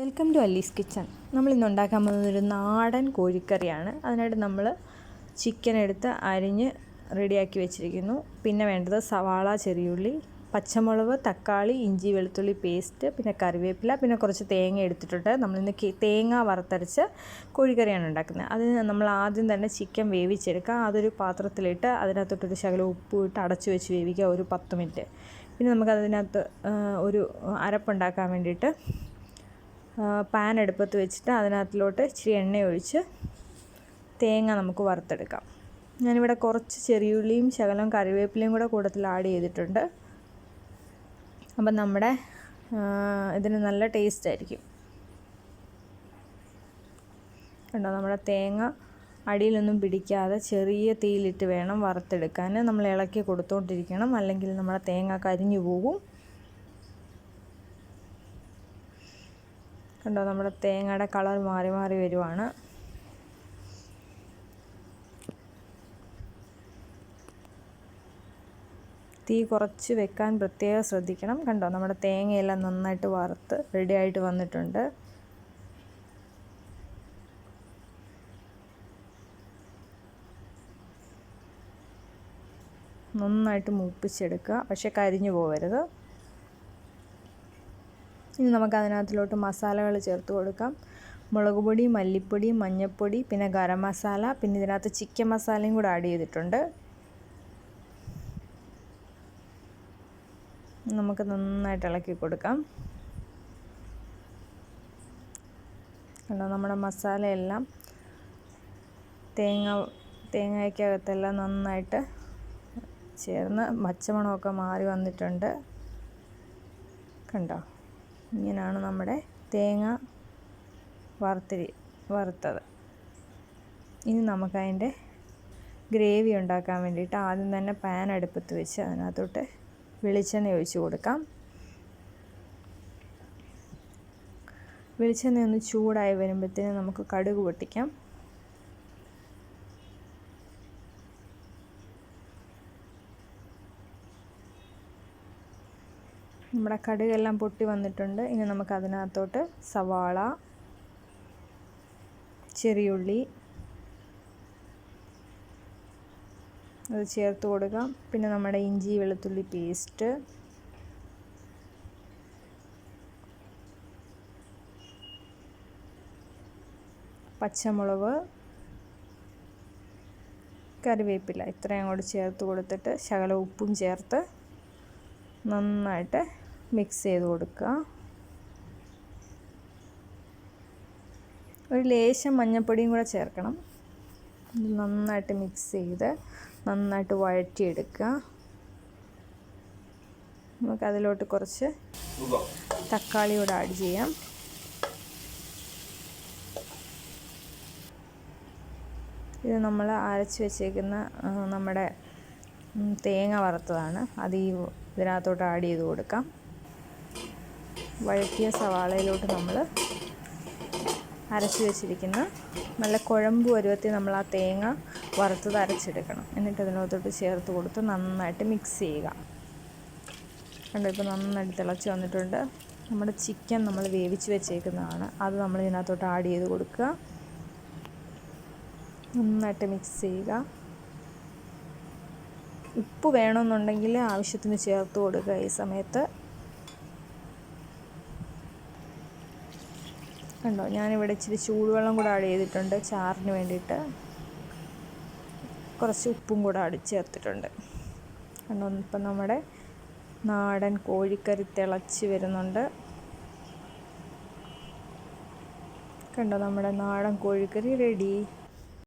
Welcome to അല്ലീസ് kitchen. നമ്മൾ ഇന്ന് ഉണ്ടാക്കാൻ പോകുന്നത് ഒരു നാടൻ കോഴിക്കറിയാണ്. അതിനായിട്ട് നമ്മൾ ചിക്കൻ എടുത്ത് അരിഞ്ഞ് റെഡിയാക്കി വെച്ചിരിക്കുന്നു. പിന്നെ വേണ്ടത് സവാള ചെറിയുള്ളി പച്ചമുളക് തക്കാളി ഇഞ്ചി വെളുത്തുള്ളി പേസ്റ്റ് പിന്നെ കറിവേപ്പില പിന്നെ കുറച്ച് തേങ്ങ എടുത്തിട്ടുണ്ട്. നമ്മളിന്ന് തേങ്ങ വറുത്തരച്ച് കോഴിക്കറിയാണ് ഉണ്ടാക്കുന്നത്. അതിന് നമ്മൾ ആദ്യം തന്നെ ചിക്കൻ വേവിച്ചെടുക്കുക. അതൊരു പാത്രത്തിലിട്ട് അതിനകത്തോട്ടൊരു ശകലം ഉപ്പ് ഇട്ട് അടച്ചു വെച്ച് വേവിക്കുക ഒരു പത്ത് മിനിറ്റ് പിന്നെ നമുക്കതിനകത്ത് ഒരു അരപ്പുണ്ടാക്കാൻ വേണ്ടിയിട്ട് പാൻ എടുപ്പത്ത് വെച്ചിട്ട് അതിനകത്തിലോട്ട് ഇച്ചിരി എണ്ണ ഒഴിച്ച് തേങ്ങ നമുക്ക് വറുത്തെടുക്കാം. ഞാനിവിടെ കുറച്ച് ചെറിയുള്ളിയും ശകലം കറിവേപ്പിലയും കൂടെ കൂട്ടത്തിൽ ആഡ് ചെയ്തിട്ടുണ്ട്. അപ്പം നമ്മുടെ ഇതിന് നല്ല ടേസ്റ്റ് ആയിരിക്കും. കണ്ടോ നമ്മുടെ തേങ്ങ അടിയിലൊന്നും പിടിക്കാതെ ചെറിയ തീയിലിട്ട് വേണം വറുത്തെടുക്കാൻ. നമ്മൾ ഇളക്കി കൊടുത്തുകൊണ്ടിരിക്കണം അല്ലെങ്കിൽ നമ്മുടെ തേങ്ങ കരിഞ്ഞു പോകും. കണ്ടോ നമ്മുടെ തേങ്ങയുടെ കളർ മാറി മാറി വരുവാണ്. തീ കുറച്ച് വെക്കാൻ പ്രത്യേകം ശ്രദ്ധിക്കണം. കണ്ടോ നമ്മുടെ തേങ്ങയെല്ലാം നന്നായിട്ട് വറുത്ത് റെഡിയായിട്ട് വന്നിട്ടുണ്ട്. നന്നായിട്ട് മൂപ്പിച്ചെടുക്കുക. പക്ഷെ കരിഞ്ഞു പോകരുത് ഇനി നമുക്ക് അതിനകത്തിലോട്ട് മസാലകൾ ചേർത്ത് കൊടുക്കാം. മുളക് പൊടി മല്ലിപ്പൊടി മഞ്ഞൾപ്പൊടി പിന്നെ ഗരം മസാല പിന്നെ ഇതിനകത്ത് ചിക്കൻ മസാലയും കൂടെ ആഡ് ചെയ്തിട്ടുണ്ട്. നമുക്ക് നന്നായിട്ട് ഇളക്കി കൊടുക്കാം. കണ്ടോ നമ്മുടെ മസാലയെല്ലാം തേങ്ങ തേങ്ങയ്ക്കകത്തെല്ലാം നന്നായിട്ട് ചേർന്ന് പച്ചമണമൊക്കെ മാറി വന്നിട്ടുണ്ട്. കണ്ടോ? ഇങ്ങനെയാണ് നമ്മുടെ തേങ്ങ വറുത്തിരി വറുത്തത്. ഇനി നമുക്കതിന്റെ ഗ്രേവി ഉണ്ടാക്കാൻ വേണ്ടിയിട്ട് ആദ്യം തന്നെ പാൻ അടുപ്പത്ത് വെച്ച് അതിനകത്തോട്ട് വെളിച്ചെണ്ണ ഒഴിച്ചു കൊടുക്കാം. വെളിച്ചെണ്ണ ഒന്ന് ചൂടായി വരുമ്പോഴത്തേന് നമുക്ക് കടുക് പൊട്ടിക്കാം. നമ്മുടെ കടുകെല്ലാം പൊട്ടി വന്നിട്ടുണ്ട്. ഇനി നമുക്ക് അതിനകത്തോട്ട് സവാള ചെറിയുള്ളി അത് ചേർത്ത് കൊടുക്കാം. പിന്നെ നമ്മുടെ ഇഞ്ചി വെളുത്തുള്ളി പേസ്റ്റ് പച്ചമുളക് കറിവേപ്പില. ഇത്രയും അങ്ങോട്ട് ചേർത്ത് കൊടുത്തിട്ട് ശകല ഉപ്പും ചേർത്ത് നന്നായിട്ട് മിക്സ് ചെയ്ത് കൊടുക്കുക. ഒരു ലേശം മഞ്ഞൾപ്പൊടിയും കൂടെ ചേർക്കണം. നന്നായിട്ട് മിക്സ് ചെയ്ത് നന്നായിട്ട് വഴറ്റിയെടുക്കുക. നമുക്ക് അതിലോട്ട് കുറച്ച് തക്കാളി കൂടെ ആഡ് ചെയ്യാം. ഇത് നമ്മൾ അരച്ച് വെച്ചേക്കുന്ന നമ്മുടെ തേങ്ങ വറുത്തതാണ്. അത് ഈ ഇതിനകത്തോട്ട് ആഡ് ചെയ്ത് കൊടുക്കാം. വഴറ്റിയ സവാളയിലോട്ട് നമ്മൾ അരച്ച് വെച്ചിരിക്കുന്ന നല്ല കുഴമ്പ് പരുവത്തിൽ നമ്മൾ ആ തേങ്ങ വറുത്തത് അരച്ചെടുക്കണം. എന്നിട്ട് അതിനകത്തോട്ട് ചേർത്ത് കൊടുത്ത് നന്നായിട്ട് മിക്സ് ചെയ്യുക. കണ്ടോ ഇപ്പോൾ നന്നായിട്ട് തിളച്ച് വന്നിട്ടുണ്ട്. നമ്മുടെ ചിക്കൻ നമ്മൾ വേവിച്ച് വെച്ചേക്കുന്നതാണ്. അത് നമ്മൾ ഇതിനകത്തോട്ട് ആഡ് ചെയ്ത് കൊടുക്കുക. നന്നായിട്ട് മിക്സ് ചെയ്യുക. ഉപ്പ് വേണമെന്നുണ്ടെങ്കിൽ ആവശ്യത്തിന് ചേർത്ത് കൊടുക്കുക ഈ സമയത്ത്. കണ്ടോ ഞാനിവിടെ ഇച്ചിരി ചൂടുവെള്ളം കൂടെ ആഡ് ചെയ്തിട്ടുണ്ട് ചാറിന് വേണ്ടിയിട്ട്. കുറച്ച് ഉപ്പും കൂടെ ആഡ് ചേർത്തിട്ടുണ്ട്. കണ്ടോ ഇപ്പം നമ്മുടെ നാടൻ കോഴിക്കറി തിളച്ച് വരുന്നുണ്ട്. കണ്ടോ നമ്മുടെ നാടൻ കോഴിക്കറി റെഡി